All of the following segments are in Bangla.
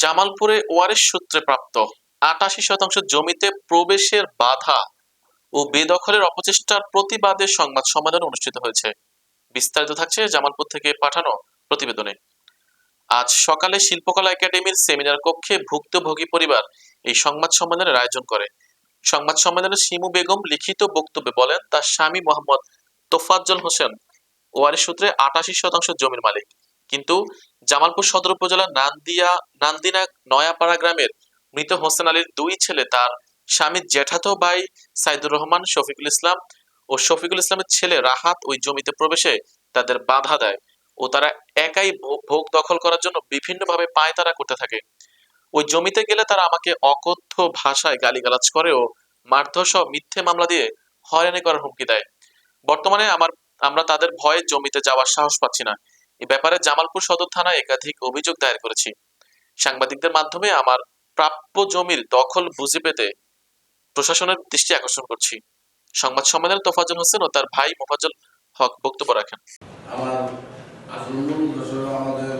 জামালপুরে ওয়ারিশ সূত্রে প্রাপ্ত আটাশি শতাংশ জমিতে প্রবেশের বাধা ও বেদখলের অপচেষ্টার প্রতিবাদে সংবাদ সম্মেলন অনুষ্ঠিত হয়েছে। বিস্তারিত থাকছে জামালপুর থেকে পাঠানো প্রতিবেদনে। আজ সকালে শিল্পকলা একাডেমির সেমিনার কক্ষে ভুক্তভোগী পরিবার এই সংবাদ সম্মেলনের আয়োজন করে। সংবাদ সম্মেলনে শিমু বেগম লিখিত বক্তব্যে বলেন, তার স্বামী মোহাম্মদ তোফাজ্জল হোসেন ওয়ারিশ সূত্রে আটাশি শতাংশ জমির মালিক। কিন্তু জামালপুর সদর উপজেলার নান্দিয়া, নান্দিনা, নয়াপাড়া গ্রামের মৃত হোসেন আলীর দুই ছেলে, তার স্বামীর জ্যাঠাতো ভাই সাইদুর রহমান, শফিকুল ইসলাম ও শফিকুল ইসলামের ছেলে রাহাত ওই জমিতে প্রবেশে তাদের বাধা দেয় ও তারা একাই ভোগ দখল করার জন্য বিভিন্নভাবে পায়তারা করতে থাকে। ওই জমিতে গেলে তারা আমাকে অকথ্য ভাষায় গালিগালাজ করে ও মারধর মিথ্যে মামলা দিয়ে হয়রানি করার হুমকি দেয়। বর্তমানে আমার, আমরা তাদের ভয়ে জমিতে যাওয়ার সাহস পাচ্ছি না। এ ব্যাপারে জামালপুর সদর থানায় একাধিক অভিযোগ দায়ের করেছি। সাংবাদিকদের মাধ্যমে আমার প্রাপ্য জমির দখল বুঝে পেতে প্রশাসনের দৃষ্টি আকর্ষণ করছি। সংবাদ সম্মেলনে তোফাজ্জল হোসেন ও তার ভাই মোফাজ্জল হক বক্তব্য রাখেন। আমার আমাদের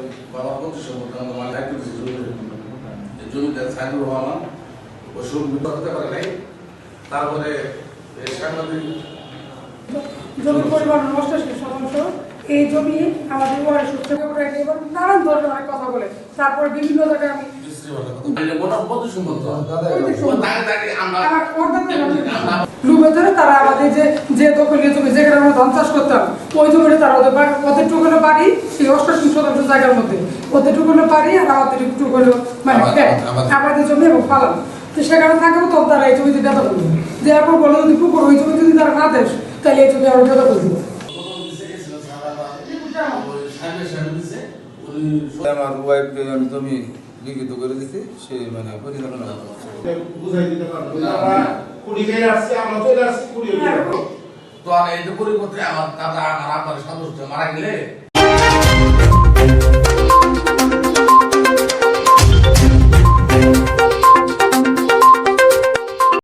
সাইদুর রহমান ওসব করতে পারে নাই। তারপরে সাংবাদিক পরিমাণ এই জমি আমাদের ওয়ার্ড সূত্রে করে এবং নানান ধরনের অনেক কথা বলে। তারপরে বিভিন্ন জায়গায় আমি তারা আমাদের যে যে দখলীয় জমি যেখানে আমরা ধান চাষ করতাম ওই জমিটা তারা ওদের ওদের টুকুনো বাড়ি সেই অষ্টাশি শতাংশ জায়গার মধ্যে। ওদের টুকুনো বাড়ি আর আমাদের মানে আমাদের- জমি এবং তো সেখানে থাকব তখন তারা এই জমিতে করবে। পর বলে যদি পুকুর ওই জমি যদি তারা না দেশ তাহলে এই জমি আমরা বেদা করব। আমার ওয়াইফকে আমি জমি লিখিত করে দিছি সে মানে পরিচালনা বুঝাই দিতে পারব কুড়ি খেয়ে আসছি আমরা চলে আসছি কুড়ি তো আর এই পরিবর্তে আমার দাদা আমার আপনার সদস্য মারা গেলে